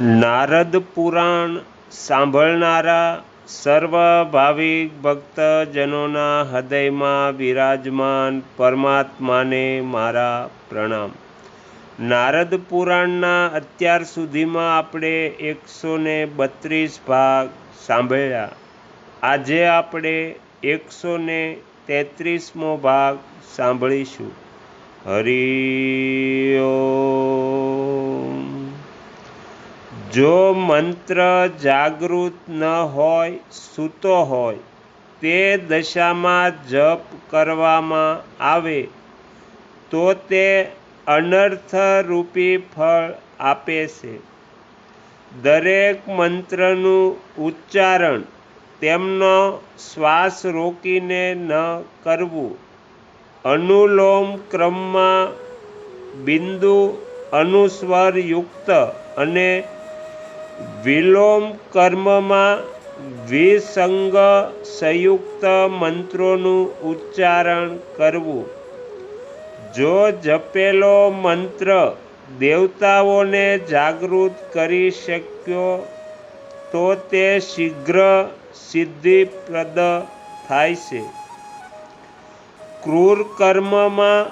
નારદ પુરાણ સાંભળનારા સર્વ ભાવિક ભક્તજનોના હૃદયમાં બિરાજમાન પરમાત્માને મારા પ્રણામ. નારદ પુરાણના અત્યાર સુધીમાં આપણે એકસો ને બત્રીસ ભાગ સાંભળ્યા. આજે આપણે એકસો ને તેત્રીસમો ભાગ સાંભળીશું. હરિ ઓમ જો મંત્ર જાગૃત ન હોય, સૂતો હોય, તે દશામાં જપ કરવામાં આવે, તો તે અનર્થરૂપી ફળ આપે છે. દરેક મંત્રનું ઉચ્ચારણ તેમનો શ્વાસ રોકીને ન કરવું. અનુલોમ ક્રમમાં બિંદુ અનુસ્વરયુક્ત અને વિલોમ કર્મમાં વિસંગ સંયુક્ત મંત્રોનું ઉચ્ચારણ કરવું. જો જપેલો મંત્ર દેવતાઓને જાગૃત કરી શક્યો, તો તે શીઘ્ર સિદ્ધિપ્રદ થાય છે. ક્રૂર કર્મમાં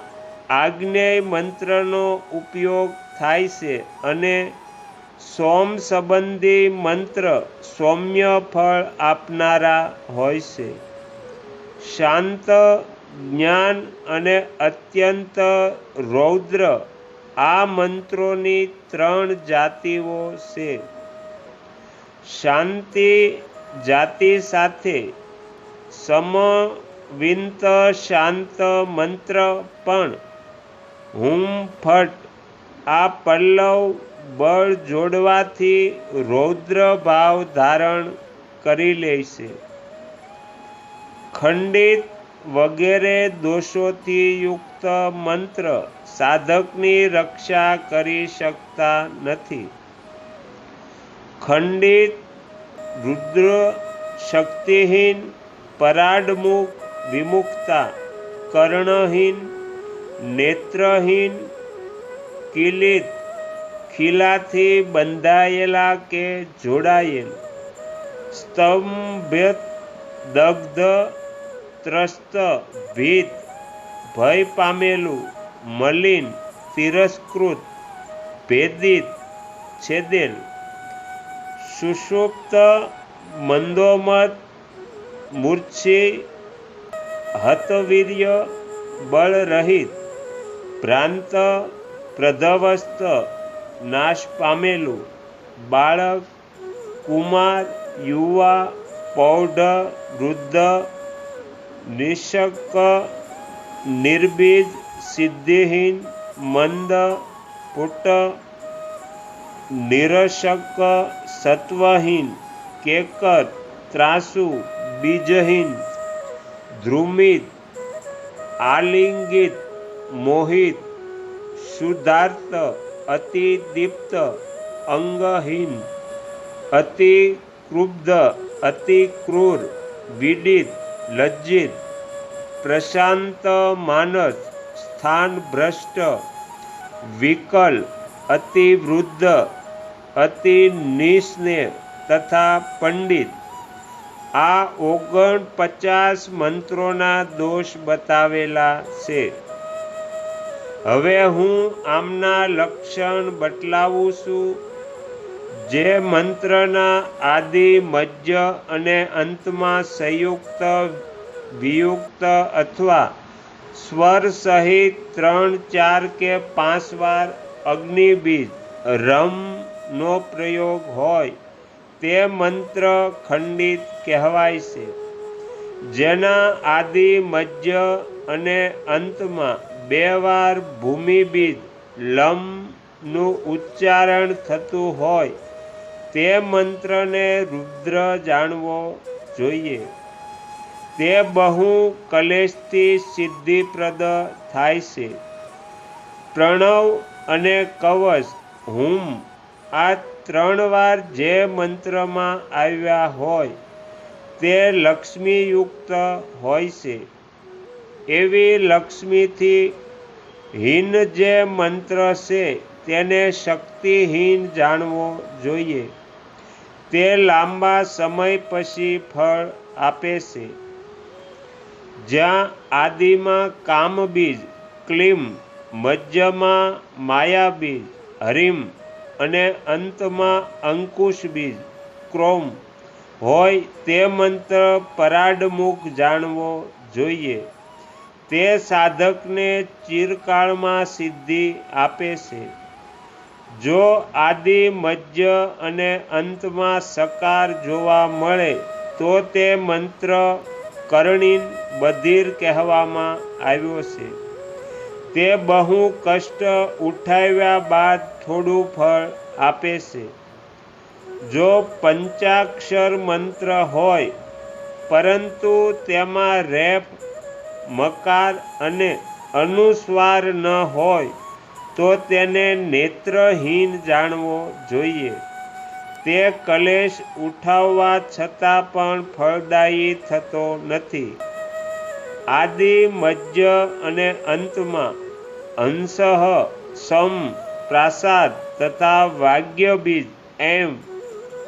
આગ્નેય મંત્રનો ઉપયોગ થાય છે અને સોમ સંબંધી મંત્ર સૌમ્ય ફળ આપનારા હોય છે. શાંત, જ્ઞાન અને અત્યંત રૌદ્ર આ મંત્રોની ત્રણ જાતિઓ છે. શાંતિ જાતિ સાથે સમવિંત શાંત મંત્ર પણ હુમ ફટ આ પલ્લવ બળ જોડવાથી રૌદ્ર ભાવ ધારણ કરી લે છે. ખંડિત વગેરે દોષોથી યુક્ત મંત્ર સાધકની રક્ષા કરી શકતા નથી. ખંડિત રુદ્ર શક્તિહીન પરાડમુખ, વિમુક્તા, કર્ણહીન, નેત્રહીન, કિલિત ખીલાથી બંધાયેલા કે જોડાયેલ? સ્તંભ દગ્ધ, ત્રસ્ત, ભીત, ભય પામેલું, મલિન, તિરસ્કૃત, ભેદિત, છેદેલ? સુષુપ્ત, મંદોમત, મૂર્છિ, હતવીર્ય, બળરહિત, ભ્રાંત, પ્રધવસ્ત નાશ પામેલું. બાળક, કુમાર, યુવા પૌઢ વૃદ્ધ, નિશક, નિર્બીજ, સિદ્ધિહીન, મંદ, પુટ, નિરશક, સત્વહીન, કેકર, ત્રાસુ, બીજહીન, ધ્રુમિત, આલિંગિત, મોહિત, શુદ્ધાર્થ અતિ દીપ્ત અંગહીન અતિ ક્રુબ્ધ અતિ ક્રૂર વિડિત લજ્જિત પ્રશાંત માનસ સ્થાન ભ્રષ્ટ વિકલ અતિવૃદ્ધ અતિ નિસ્નેહ તથા પંડિત આ ઓગણ પચાસ મંત્રોના દોષ બતાવેલા છે હવે હું આમના લક્ષણ બતલાવું છું. જે મંત્રના આદિ મધ્ય અને અંતમાં સંયુક્ત, વિયુક્ત અથવા સ્વર સહિત ત્રણ, ચાર કે પાંચ વાર અગ્નિબીજ રમનો પ્રયોગ હોય તે મંત્ર ખંડિત કહેવાય છે. જેના આદિ મધ્ય અને અંતમાં બે વાર ભૂમિબીજ લમનું ઉચ્ચારણ થતું હોય તે મંત્રને રુદ્ર જાણવો જોઈએ. તે બહુ કલેશથી સિદ્ધિપ્રદ થાય છે. પ્રણવ અને કવચ, હુમ, આ ત્રણ વાર જે મંત્રમાં આવ્યા હોય તે લક્ષ્મીયુક્ત હોય છે. એવી લક્ષ્મીથી હીન જે મંત્ર છે, તેને શક્તિહીન જાણવો જોઈએ. તે લાંબા સમય પછી ફળ આપે છે. જ્યાં આદિમાં કામબીજ, ક્લિમ મધ્યમાં માયાબીજ, હરિમ અને અંતમાં અંકુશ બીજ ક્રોમ હોય તે મંત્ર પરાડમુખ જાણવો જોઈએ. તે સાધકને ચિરકાળમાં સિદ્ધિ આપે છે. જો આદિ મધ્ય અને અંતમાં સકાર જોવા મળે, તો તે મંત્ર કરણીન બધિર કહેવામાં આવ્યો છે. તે બહુ કષ્ટ ઉઠાવ્યા બાદ થોડું ફળ આપે છે. જો પંચાક્ષર મંત્ર હોય, પરંતુ તેમાં રેપ મકાર અને અનુસ્વાર ન હોય, તો તેને નેત્રહીન જાણવો જોઈએ. તે કલેશ ઉઠાવવા છતાં પણ ફળદાયી થતો નથી. આદિ મધ્ય અને અંતમાં અંશ સમ, પ્રાસાદ તથા વાગ્યબીજ એમ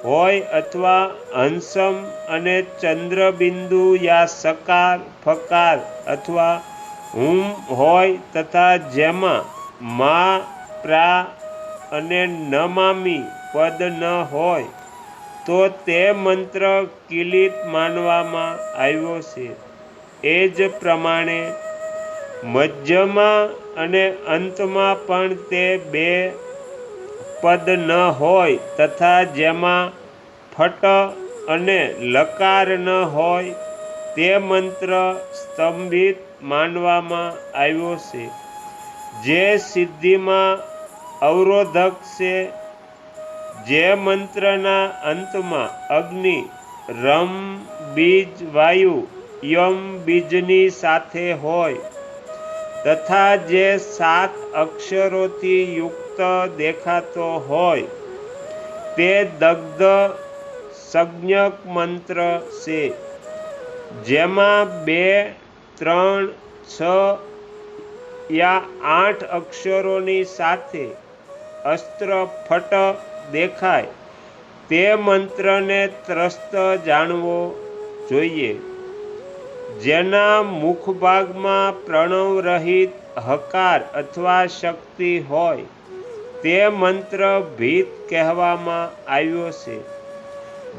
હોય અથવા હંસમ અને ચંદ્રબિંદુ યા સકાર, ફકાર અથવા હુમ હોય તથા જેમાં મા, પ્રા અને નમામી પદ ન હોય, તો તે મંત્ર કિલિત માનવામાં આવ્યો છે. એ જ પ્રમાણે મધ્યમાં અને અંતમાં પણ તે બે પદ ન હોય તથા જેમાં ફટ અને લકાર ન હોય તે મંત્ર સ્તંભિત માનવામાં આવ્યો છે. જે સિદ્ધિમાં અવરોધક છે, જે મંત્રના અંતમાં અગ્નિ, રમ, બીજ, વાયુ, યમ, બીજની સાથે હોય, તથા જે સાત અક્ષરોથી યુક્ત દેખાતો હોય, તે દગ્ધ સંજ્ઞક મંત્ર છે, જેમાં બે, ત્રણ, છ યા આઠ અક્ષરોની સાથે અસ્ત્ર ફટ દેખાય, તે મંત્રને ત્રસ્ત જાણવો જોઈએ. જેના મુખભાગમાં પ્રણવ રહિત હકાર અથવા શક્તિ હોય તે મંત્ર ભીત કહેવામાં આવ્યો છે.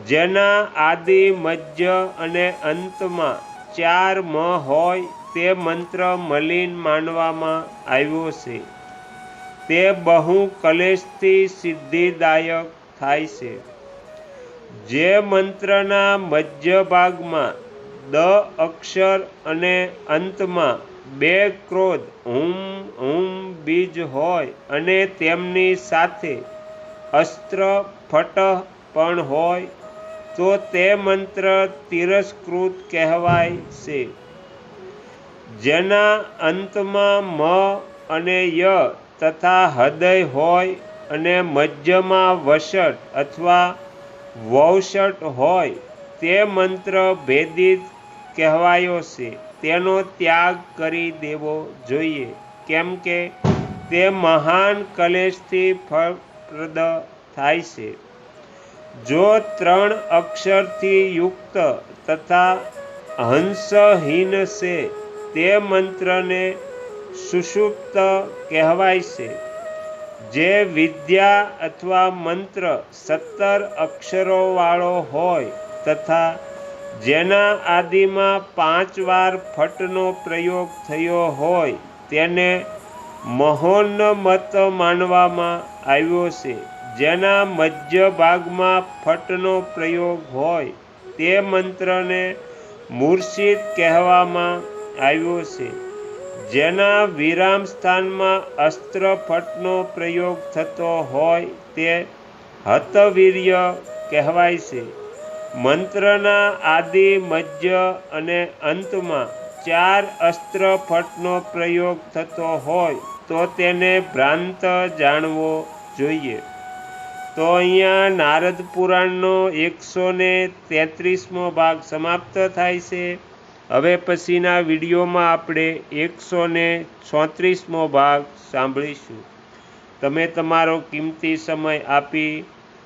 જેના આદિ, મધ્ય અને અંતમાં ચાર મ હોય તે મંત્ર મલિન માનવામાં આવ્યો છે. તે બહુ કલેશથી સિદ્ધિદાયક થાય છે. જે મંત્રના મધ્ય ભાગમાં દ અક્ષર અને અંતમાં બે ક્રોધ, હુમ હુમ, બીજ હોય અને તેમની સાથે અસ્ત્ર, ફટ પણ હોય. તો તે મંત્ર તિરસ્કૃત કહેવાય છે. જેના અંતમાં મ અને ય તથા હૃદય હોય અને મધ્યમાં વસટ અથવા વૌષટ હોય, તે મંત્ર ભેદિત કહેવાયો છે. તેનો ત્યાગ કરી દેવો જોઈએ. કેમ કે તે મહાન કલેશથી ફળપ્રદ થાય છે. જો ત્રણ અક્ષરથી યુક્ત તથા હંસહીન છે, તે મંત્રને સુષુપ્ત કહેવાય છે. જે વિદ્યા અથવા મંત્ર સત્તર અક્ષરોવાળો હોય તથા જેના આદિમાં પાંચ વાર ફટનો પ્રયોગ થયો હોય, તેને મહોન્નમત માનવામાં આવ્યો છે. જેના મધ્ય ભાગમાં ફટનો પ્રયોગ હોય, તે મંત્રને મૂર્છિત કહેવામાં આવ્યો છે. જેના વિરામ સ્થાનમાં અસ્ત્ર ફટનો પ્રયોગ થતો હોય, તે હતવીર્ય કહેવાય છે. મંત્રના આદિ મધ્ય અને અંતમાં ચાર અસ્ત્ર ફટનો પ્રયોગ થતો હોય તો તેને ભ્રાંત જાણવો જોઈએ. તો અહીંયા નારદ પુરાણનો એકસો ને તેત્રીસમો ભાગ સમાપ્ત થાય છે. હવે પછીના વિડીયોમાં આપણે એકસો ને ચોત્રીસમો ભાગ સાંભળીશું. તમે તમારો કિંમતી સમય આપી